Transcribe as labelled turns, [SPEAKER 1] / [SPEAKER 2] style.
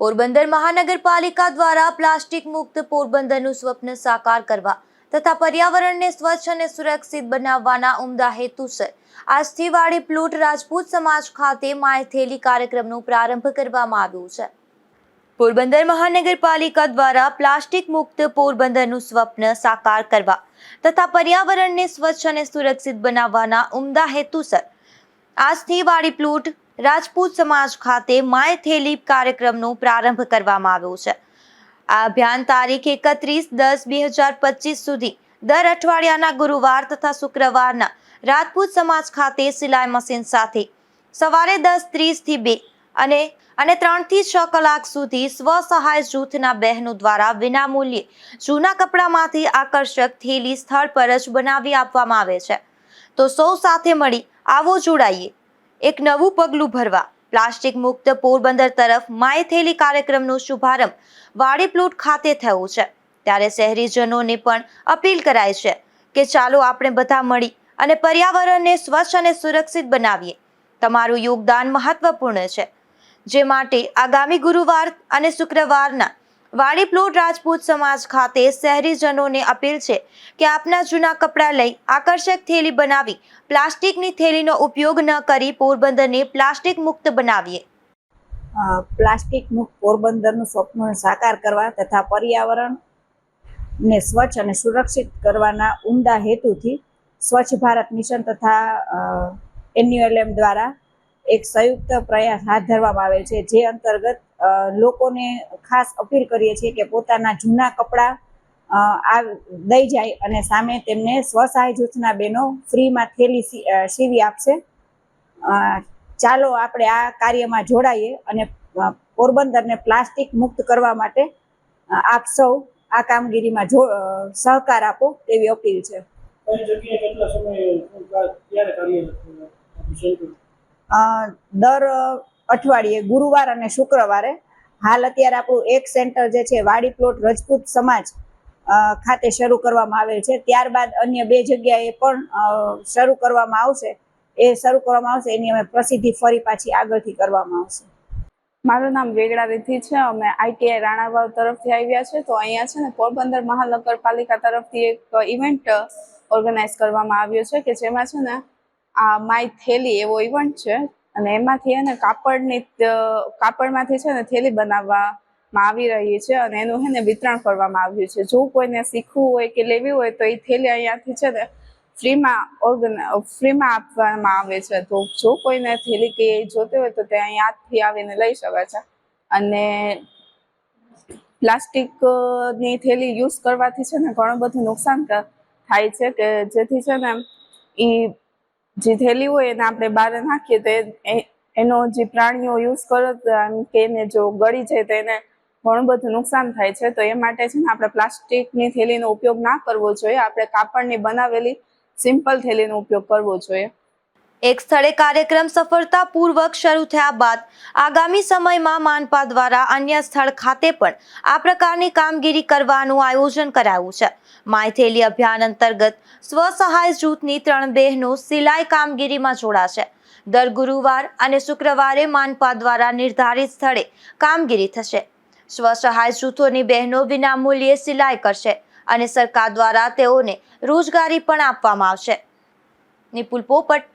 [SPEAKER 1] પોરબંદર મહાનગરપાલિકા દ્વારા પ્લાસ્ટિક મુક્ત પોરબંદરનું સ્વપ્ન સાકાર કરવા તથા પર્યાવરણને સ્વચ્છ અને સુરક્ષિત બનાવવાના ઉમદા હેતુસર આજથી વાડી પ્લોટ રાજપૂત સમાજ ખાતે માયથેલી કાર્યક્રમનો પ્રારંભ કરવામાં આવ્યો છે. પોરબંદર મહાનગરપાલિકા દ્વારા પ્લાસ્ટિક મુક્ત પોરબંદરનું સ્વપ્ન સાકાર કરવા તથા પર્યાવરણને સ્વચ્છ અને સુરક્ષિત બનાવવાના ઉમદા હેતુસર આજથી વાડી પ્લુટ રાજપૂત સમાજ ખાતે માય થેલી કાર્યક્રમનો પ્રારંભ કરવામાં આવ્યો છે. આ અભિયાન તારીખ એકત્રીસ દસ બે હજાર પચીસ સુધી દર અઠવાડિયાના ગુરુવાર તથા શુક્રવારના રાજપૂત સમાજ ખાતે સિલાઈ મશીન સાથે સવારે દસ ત્રીસથી બે અને અને ત્રણથી છ કલાક સુધી સ્વ સહાય જૂથના બહેનો દ્વારા વિનામૂલ્યે જૂના કપડામાંથી આકર્ષક થેલી સ્થળ પર જ બનાવી આપવામાં આવે છે. તો સૌ સાથે મળી આવો જોડાઈએ. એક નવું પગલું ભરવા. પ્લાસ્ટિક મુક્ત પોરબંદર તરફ માય થેલી કાર્યક્રમનો શુભારંભ વાડી પ્લોટ ખાતે થયો છે. ત્યારે શહેરીજનોને પણ અપીલ કરાય છે કે ચાલો આપણે બધા મળી અને પર્યાવરણને સ્વચ્છ અને સુરક્ષિત બનાવીએ. તમારું યોગદાન મહત્વપૂર્ણ છે. જે માટે આગામી ગુરુવાર અને શુક્રવારના વાડી પ્લોટ રાજપૂત સમાજ ખાતે શહેરીજનોને અપીલ છે કે આપના જૂના કપડાં લઈ આકર્ષક થેલી બનાવી, પ્લાસ્ટિકની થેલીનો ઉપયોગ ન કરી પોરબંદરને પ્લાસ્ટિક મુક્ત બનાવીએ.
[SPEAKER 2] પ્લાસ્ટિક મુક્ત પોરબંદરનું સ્વપ્ન સાકાર કરવા તથા પર્યાવરણને સ્વચ્છ અને સુરક્ષિત કરવાના ઉમદા હેતુથી સ્વચ્છ ભારત મિશન તથા એન્યુએલએમ દ્વારા એક સંયુક્ત પ્રયાસ હાથ ધરવામાં આવેલ છે, જે અંતર્ગત લોકોને ખાસ અપીલ કરીએ છીએ કે પોતાના જૂના કપડાં આ દઈ જાય અને સામે તેમને સ્વસહાય જૂથના બહેનો ફ્રીમાં થેલી સીવી આપશે. ચાલો આપણે આ કાર્યમાં જોડાઈએ અને પોરબંદરને પ્લાસ્ટિક મુક્ત કરવા માટે આપ સૌ આ કામગીરીમાં જો સહકાર આપો તેવી અપીલ છે. દર અઠવાડિયે ગુરુવાર અને શુક્રવારે. હાલ અત્યારે આપણું એક સેન્ટર જે છે, વાડી પ્લોટ રજપૂત સમાજ ખાતે શરૂ કરવામાં આવેલ છે. ત્યારબાદ અન્ય બે જગ્યાએ પણ શરૂ કરવામાં આવશે. એ શરૂ કરવામાં આવશે, એની અમે પ્રસિદ્ધિ ફરી પાછી આગળથી કરવામાં આવશે.
[SPEAKER 3] મારું નામ વેગડા રીતિ છે. અમે આઈટીઆઈ રાણાવાવ તરફથી આવ્યા છે. તો અહીંયા છે ને, પોરબંદર મહાનગરપાલિકા તરફથી એક ઇવેન્ટ ઓર્ગેનાઇઝ કરવામાં આવ્યો છે કે જેમાં છે ને, આ માય થેલી એવો ઇવેન્ટ છે અને એમાંથી એને કાપડની કાપડમાંથી છે ને થેલી બનાવવામાં આવી રહી છે અને એનું છે ને વિતરણ કરવામાં આવ્યું છે. જો કોઈને શીખવું હોય કે લેવી હોય તો એ થેલી અહીંયાથી છે ને ફ્રીમાં ઓર્ગન, ફ્રીમાં આપવામાં આવે છે. તો જો કોઈને થેલી કે જોતી હોય તો તે અહીં હાથથી આવીને લઈ શકે છે. અને પ્લાસ્ટિકની થેલી યુઝ કરવાથી છે ને ઘણું બધું નુકસાન થાય છે કે જેથી છે ને એ જે થેલી હોય એને આપણે બહાર નાખીએ તો એનો જે પ્રાણીઓ યુઝ કરે કે એને જો ગળી જાય તો એને ઘણું બધું નુકસાન થાય છે. તો એ માટે છે ને આપણે પ્લાસ્ટિકની થેલીનો ઉપયોગ ના કરવો જોઈએ. આપણે કાપડની બનાવેલી સિમ્પલ થેલીનો ઉપયોગ કરવો જોઈએ.
[SPEAKER 1] એક સ્થળે કાર્યક્રમ સફળતાપૂર્વક શરૂ થયા બાદ આગામી સમયમાં માનપા દ્વારા અન્ય સ્થળ ખાતે પણ આ પ્રકારની કામગીરી કરવાનું આયોજન કરાયું છે. માયથેલી અભિયાન અંતર્ગત સ્વસહાય જૂથની ત્રણ બહેનો સિલાઈ કામગીરીમાં જોડાશે. દર ગુરુવાર અને શુક્રવારે માનપા દ્વારા નિર્ધારિત સ્થળે કામગીરી થશે. સ્વસહાય જૂથોની બહેનો વિનામૂલ્યે સિલાઈ કરશે અને સરકાર દ્વારા તેઓને રોજગારી પણ આપવામાં આવશે. નિપુલ પોપટ